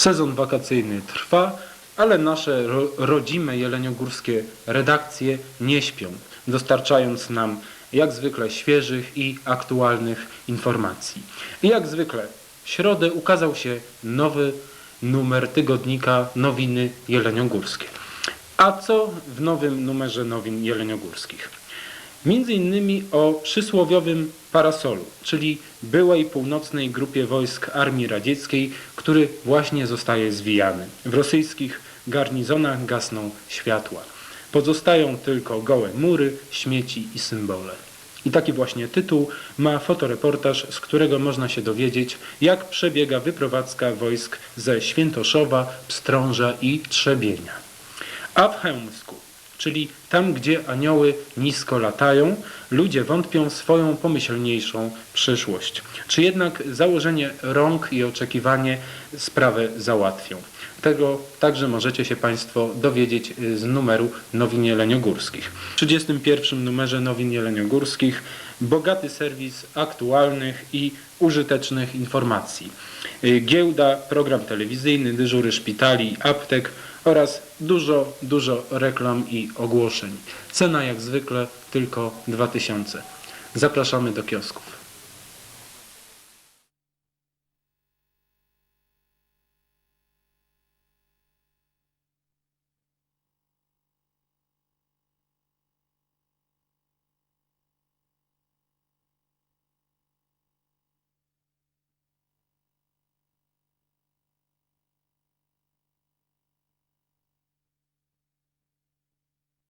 Sezon wakacyjny trwa, ale nasze ro rodzime jeleniogórskie redakcje nie śpią, dostarczając nam jak zwykle świeżych i aktualnych informacji. I jak zwykle w środę ukazał się nowy numer tygodnika Nowiny Jeleniogórskie. A co w nowym numerze Nowin Jeleniogórskich? Między innymi o przysłowiowym parasolu, czyli byłej północnej grupie wojsk Armii Radzieckiej, który właśnie zostaje zwijany. W rosyjskich garnizonach gasną światła. Pozostają tylko gołe mury, śmieci i symbole. I taki właśnie tytuł ma fotoreportaż, z którego można się dowiedzieć, jak przebiega wyprowadzka wojsk ze Świętoszowa, Pstrąża i Trzebienia. A w Chełmsku, czyli tam, gdzie anioły nisko latają, ludzie wątpią w swoją pomyślniejszą przyszłość. Czy jednak założenie rąk i oczekiwanie sprawę załatwią? Tego także możecie się Państwo dowiedzieć y, z numeru Nowin Jeleniogórskich. W 31 numerze Nowin Jeleniogórskich bogaty serwis aktualnych i użytecznych informacji. Y, Giełda, program telewizyjny, dyżury szpitali, aptek oraz dużo, dużo reklam i ogłoszeń. Cena jak zwykle tylko 2000. Zapraszamy do kiosków.